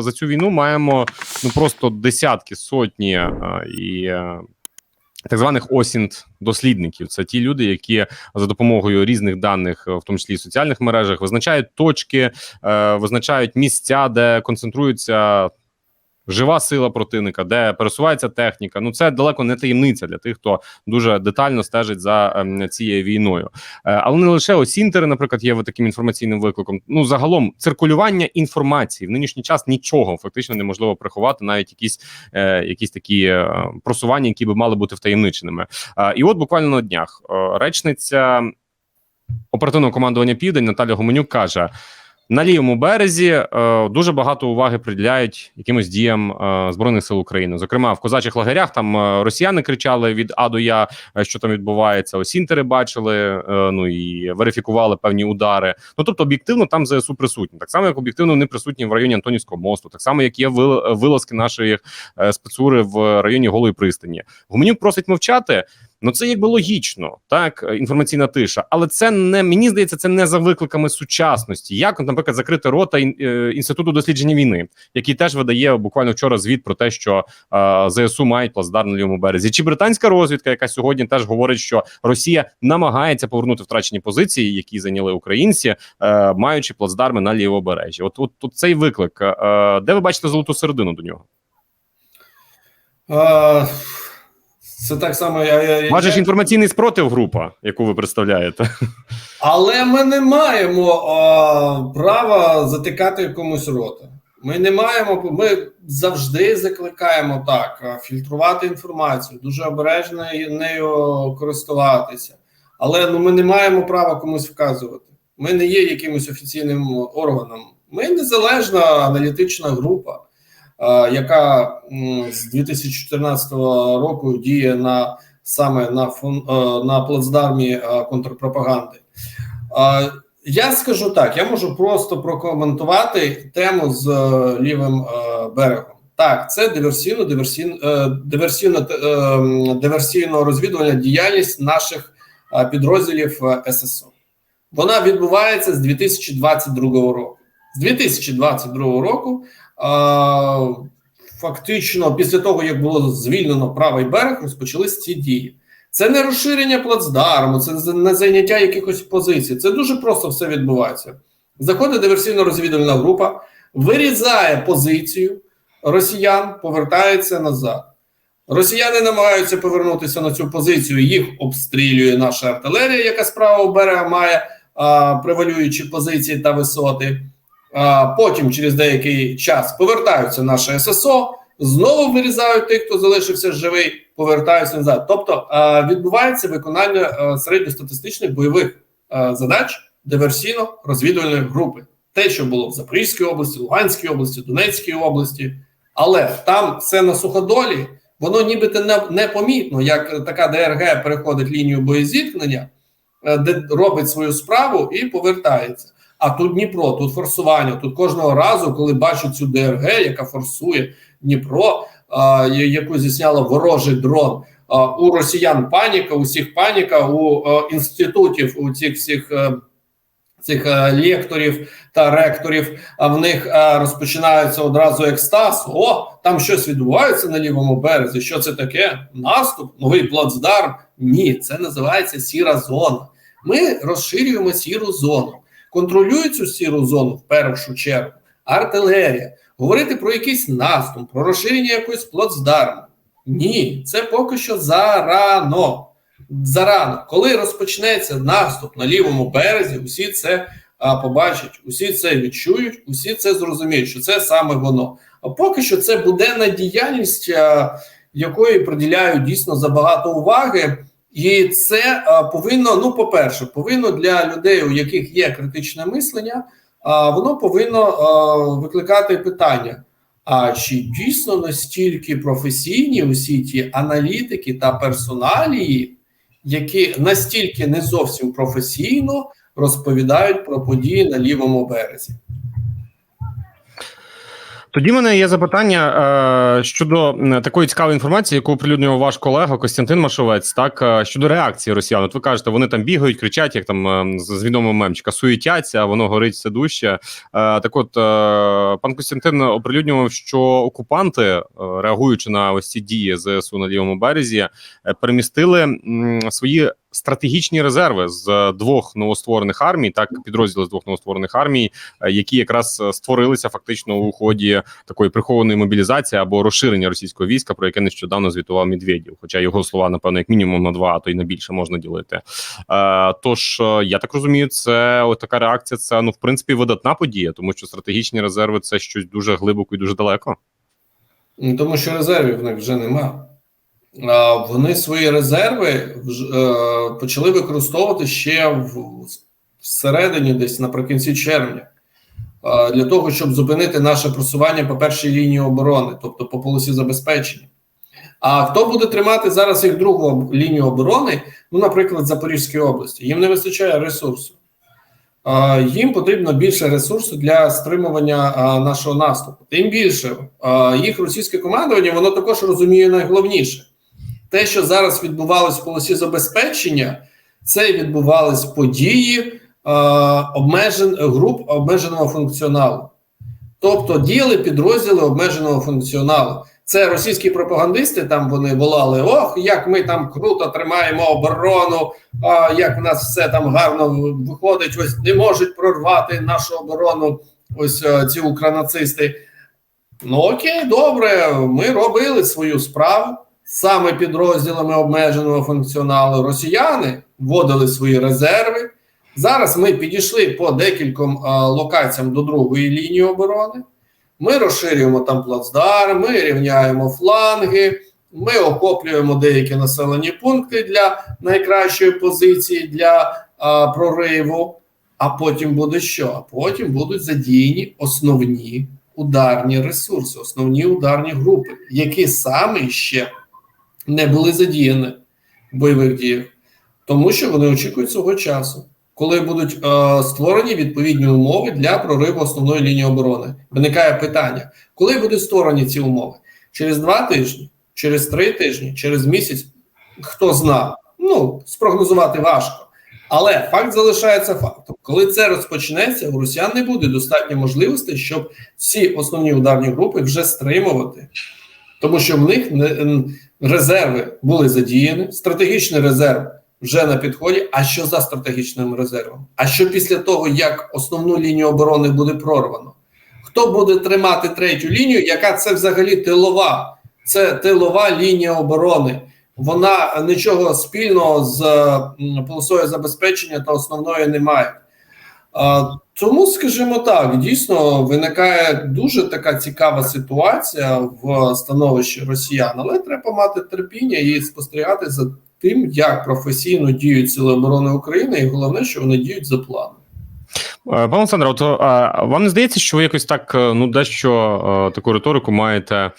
За цю війну маємо ну просто десятки сотні а, і. е, Так званих осінт дослідників це ті люди, які за допомогою різних даних, е, в тому числі і соціальних мережах, визначають точки, е, визначають місця, де концентруються жива сила противника, де пересувається техніка. Ну це далеко не таємниця для тих, хто дуже детально стежить за ем, цією війною. Е, але не лише осінтери, наприклад, є таким інформаційним викликом. Ну загалом циркулювання інформації в нинішній час нічого фактично неможливо приховати, навіть якісь е, якісь такі е, просування, які би мали бути втаємниченими. І от буквально на днях речниця оперативного командування Південь Наталя Гуменюк каже. На лівому березі е, дуже багато уваги приділяють якимось діям е, збройних сил України. Зокрема, в козачих лагерях там е, росіяни кричали від А до Я, е, що там відбувається. Осінтери бачили, е, ну і верифікували певні удари. Ну тобто, об'єктивно там ЗСУ присутні, так само як об'єктивно вони присутні в районі Антонівського мосту, так само як є вил- вилазки нашої е, спецури в районі Голої пристані. Гуменюк просить мовчати. Ну це якби логічно, так інформаційна тиша, але це не мені здається, це не за викликами сучасності. Як, наприклад, закрити рота е, інституту дослідження війни, який теж видає буквально вчора звіт про те, що е, ЗСУ мають плацдарм на лівому березі, чи британська розвідка, яка сьогодні теж говорить, що Росія намагається повернути втрачені позиції, які зайняли українці, е, маючи плацдарми на лівобережжі. От, от, от цей виклик, де ви бачите золоту середину до нього? А, Це так само. Я, я, ж я... інформаційний спротив група, яку ви представляєте. Але ми не маємо а, права затикати комусь рота. Ми не маємо, ми завжди закликаємо так фільтрувати інформацію, дуже обережно нею користуватися. Але ну, ми не маємо права комусь вказувати. Ми не є якимось офіційним органом. Ми незалежна аналітична група, яка м, з 2014 року діє на саме на фон е, на плацдармі е, контрпропаганди. Е, Я скажу так: я можу просто прокоментувати тему з е, лівим е, берегом. Так, це диверсійно диверсійно диверсійно е, розвідувальна діяльність наших е, підрозділів е, ССО. Вона відбувається з 2022 року. З 2022 року е, фактично після того, як було звільнено правий берег, розпочались ці дії. Це не розширення плацдарму, це не зайняття якихось позицій. Це дуже просто все відбувається. Заходить диверсійно-розвідувальна група, вирізає позицію росіян, повертається назад. Росіяни намагаються повернутися на цю позицію, їх обстрілює наша артилерія, яка з правого берега має а, превалюючі позиції та висоти. Потім, через деякий час, повертаються наші ССО, знову вирізають тих, хто залишився живий, повертаються назад. Тобто відбувається виконання середньостатистичних бойових задач диверсійно-розвідувальної групи. Те, що було в Запорізькій області, Луганській області, Донецькій області, але там все на суходолі, воно нібито не, непомітно, як така ДРГ переходить лінію боєзіткнення, е, де робить свою справу і повертається. А тут Дніпро, тут форсування. Тут кожного разу, коли бачу цю ДРГ, яка форсує Дніпро, а, яку зісняло ворожий дрон. А, у росіян паніка, у всіх паніка, у е, інститутів, у цих всіх е, цих е, лекторів та ректорів. А в них розпочинається одразу екстаз. О, там щось відбувається на лівому березі. Що це таке? Наступ, новий плацдарм? Ні, це називається сіра зона. Ми розширюємо сіру зону. Контролює цю сіру зону в першу чергу артилерія. Говорити про якийсь наступ, про розширення якоїсь плацдарму. Ні, це поки що зарано. Зарано, коли розпочнеться наступ на лівому березі, усі це а, побачать, усі це відчують, усі це зрозуміють, що це саме воно. А поки що це буденна діяльність, а, якої приділяють дійсно забагато уваги. І це повинно, ну, по-перше, повинно для людей, у яких є критичне мислення, воно повинно викликати питання: а чи дійсно настільки професійні усі ті аналітики та персоналії, які настільки не зовсім професійно розповідають про події на лівому березі? Тоді в мене є запитання е, щодо такої цікавої інформації, яку оприлюднював ваш колега Костянтин Машовець. Так е, щодо реакції росіян. От ви кажете, вони там бігають, кричать, як там е, з відомого мемчика, суетяться, а воно горить все дужче. Е, так, от е, пан Костянтин оприлюднював, що окупанти, е, реагуючи на ось ці дії ЗСУ на лівому березі, е, перемістили м, свої стратегічні резерви з двох новостворених армій, так підрозділи з двох новостворених армій, е, які якраз е, створилися фактично у ході такої прихованої мобілізації або розширення російського війська, про яке нещодавно звітував Медведєв. Хоча його слова, напевно, як мінімум на два, а то й на більше можна ділити. Е, тож е, я так розумію, це от така реакція. Це ну в принципі видатна подія, тому що стратегічні резерви це щось дуже глибоко і дуже далеко. Ну, Тому що резервів в них вже нема. Вони свої резерви е, почали використовувати ще в всередині, десь наприкінці червня, для того, щоб зупинити наше просування по першій лінії оборони, тобто по полосі забезпечення. А хто буде тримати зараз їх другу лінію оборони, ну, наприклад, Запорізькій області, їм не вистачає ресурсу. Їм потрібно більше ресурсу для стримування нашого наступу. Тим більше їх російське командування воно також розуміє найголовніше. Те, що зараз відбувалось в полосі забезпечення, це відбувались події а, обмежен, груп обмеженого функціоналу. Тобто діяли підрозділи обмеженого функціоналу. Це російські пропагандисти. Там вони волали: ох, як ми там круто тримаємо оборону, а як в нас все там гарно виходить. Ось не можуть прорвати нашу оборону. Ось е, ці укранацисти. Ну окей, добре. Ми робили свою справу саме підрозділами обмеженого функціоналу. Росіяни вводили свої резерви. Зараз ми підійшли по декільком е, локаціям до другої лінії оборони. Ми розширюємо там плацдарм, ми рівняємо фланги, ми охоплюємо деякі населені пункти для найкращої позиції для а, прориву. А потім буде що? А потім будуть задіяні основні ударні ресурси, основні ударні групи, які саме ще не були задіяні в бойових діях, тому що вони очікують свого часу коли будуть е, створені відповідні умови для прориву основної лінії оборони. Виникає питання: коли будуть створені ці умови? Через два тижні, через три тижні, через місяць? Хто зна? Ну спрогнозувати важко. Але факт залишається фактом. Коли це розпочнеться, у росіян не буде достатньо можливостей, щоб ці основні ударні групи вже стримувати, тому що в них не, резерви були задіяні, стратегічний резерв вже на підході. А що за стратегічним резервом? А що після того, як основну лінію оборони буде прорвано? Хто буде тримати третю лінію? Яка це взагалі тилова? Це тилова лінія оборони. Вона нічого спільного з полосою забезпечення та основною не має. Тому, скажімо так, дійсно виникає дуже така цікава ситуація в становищі росіян, але треба мати терпіння і спостерігати за тим, як професійно діють Сили оборони України, і головне, що вони діють за планом. Е, Пане Олександре, от вам не здається, що ви якось так е, ну дещо е, таку риторику маєте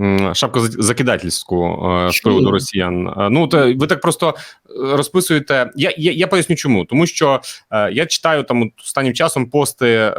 м, шапку закидательську е, з приводу росіян? Е, Ну от, е, ви так просто розписуєте. Я, я, я поясню, чому тому, що е, я читаю там останнім часом пости е,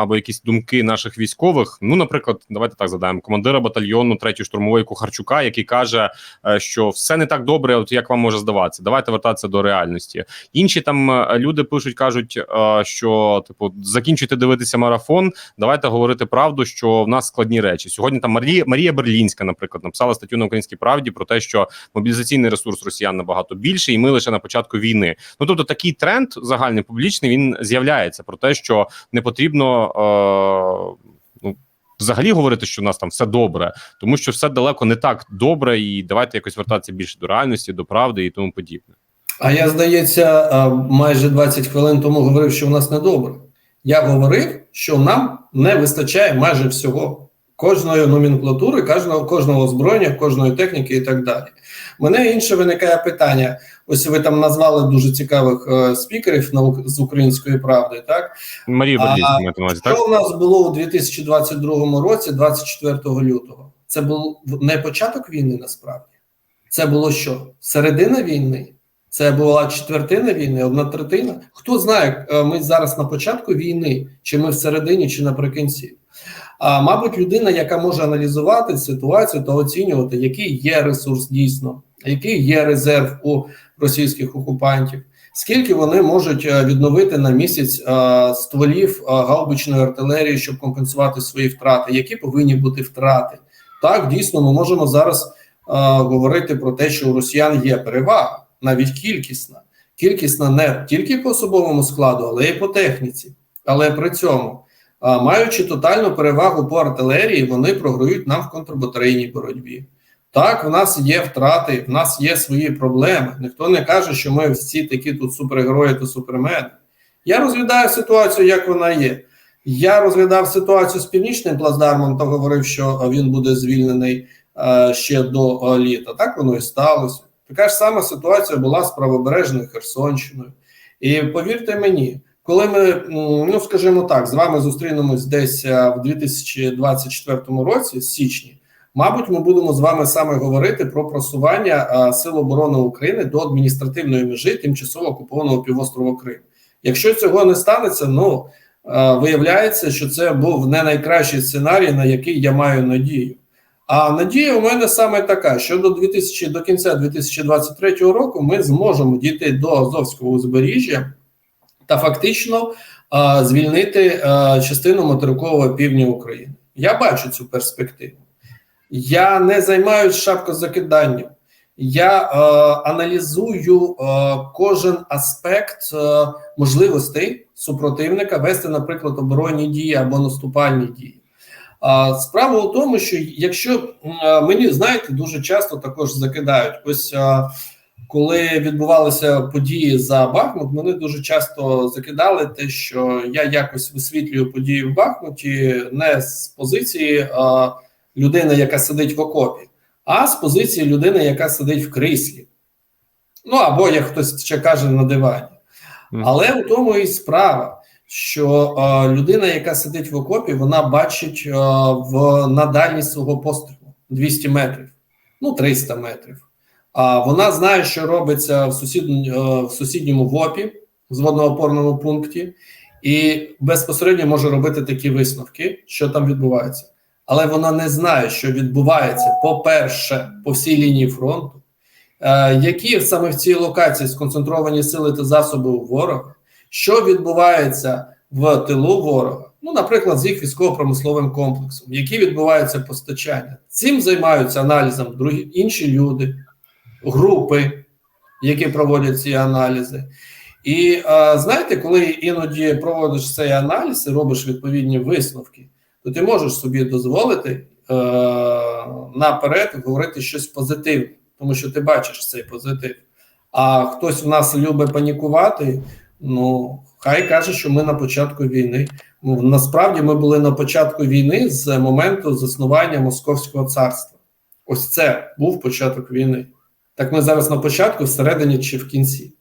або якісь думки наших військових. Ну, наприклад, давайте так задаємо командира батальйону 3-ї штурмової Кухарчука, який каже, е, що все не так добре, от як вам може здаватися. Давайте вертатися до реальності. Інші там люди пишуть, кажуть, е, що типу закінчуйте дивитися марафон. Давайте говорити правду, що в нас складні речі. Сьогодні там Марія Марія Берлінська, наприклад, написала статтю на українській правді про те, що мобілізаційний ресурс росіян набагато більший, і ми лише на початку війни. Ну тобто такий тренд загальний публічний він з'являється про те, що не потрібно. Е, ну, Взагалі говорити, що в нас там все добре, тому що все далеко не так добре, і давайте якось вертатися більше до реальності, до правди і тому подібне. А я, здається, майже 20 хвилин тому говорив, що у нас недобре. Я говорив, що нам не вистачає майже всього. Кожної номенклатури, кожного, кожного озброєння, кожної техніки і так далі. Мене інше виникає питання. Ось ви там назвали дуже цікавих е, спікерів наук з української правди. Так Марія на так? що у нас було у 2022 році, 24 лютого? Це був не початок війни, насправді. Це було що? Середина війни? Це була четвертина війни, одна третина. Хто знає, е, ми зараз на початку війни, чи ми всередині, чи наприкінці. А мабуть, людина, яка може аналізувати ситуацію та оцінювати, який є ресурс дійсно, який є резерв у російських окупантів, скільки вони можуть е, відновити на місяць е, стволів е, гаубичної артилерії, щоб компенсувати свої втрати, які повинні бути втрати. Так, дійсно, ми можемо зараз е, говорити про те, що у росіян є перевага, навіть кількісна. Кількісна не тільки по особовому складу, але й по техніці. Але при цьому, а, маючи тотальну перевагу по артилерії, вони програють нам в контрбатарейній боротьбі. Так, в нас є втрати, в нас є свої проблеми. Ніхто не каже, що ми всі такі тут супергерої та супермени. Я розглядаю ситуацію, як вона є. Я розглядав ситуацію з північним плацдармом та говорив, що він буде звільнений ще до літа. Так воно і сталося. Така ж сама ситуація була з правобережною Херсонщиною. І повірте мені, коли ми, ну скажімо так, з вами зустрінемось десь е, в 2024 році, січні, мабуть, ми будемо з вами саме говорити про просування е, Сил оборони України до адміністративної межі тимчасово окупованого півострова Крим. Якщо цього не станеться, ну е, виявляється, що це був не найкращий сценарій, на який я маю надію. А надія у мене саме така: що до 2000, до кінця 2023 року ми зможемо дійти до Азовського узбережжя та фактично а, звільнити а, частину материкового півдня України. Я бачу цю перспективу. Я не займаюся шапкозакиданням. Я е, аналізую е, кожен аспект е, можливостей супротивника вести, наприклад, оборонні дії або наступальні дії. А справа у тому, що якщо е, мені знаєте, дуже часто також закидають. Ось е, коли відбувалися події за Бахмут, мене дуже часто закидали те, що я якось висвітлюю події в Бахмуті не з позиції е, людини, яка сидить в окопі, а з позиції людини, яка сидить в кріслі. Ну або як хтось ще каже на дивані. Але у тому і справа, що е, людина, яка сидить в окопі, вона бачить е, в на дальність свого пострілу 200 метрів, ну 300 метрів. А вона знає, що робиться в, сусід, е, в сусідньому ВОПі, в зводно-опорному пункті, і безпосередньо може робити такі висновки, що там відбувається. Але вона не знає, що відбувається, по-перше, по всій лінії фронту, е, які саме в цій локації сконцентровані сили та засоби у ворога, що відбувається в тилу ворога, ну, наприклад, з їх військово-промисловим комплексом, які відбуваються постачання. Цим займаються аналізом другі інші люди, групи, які проводять ці аналізи. І е, знаєте, коли іноді проводиш цей аналіз і робиш відповідні висновки, то ти можеш собі дозволити е, наперед говорити щось позитивне, тому що ти бачиш цей позитив. А хтось в нас любить панікувати. Ну, хай каже, що ми на початку війни. Ну, насправді ми були на початку війни з моменту заснування Московського царства. Ось це був початок війни. Так ми зараз на початку, всередині чи в кінці.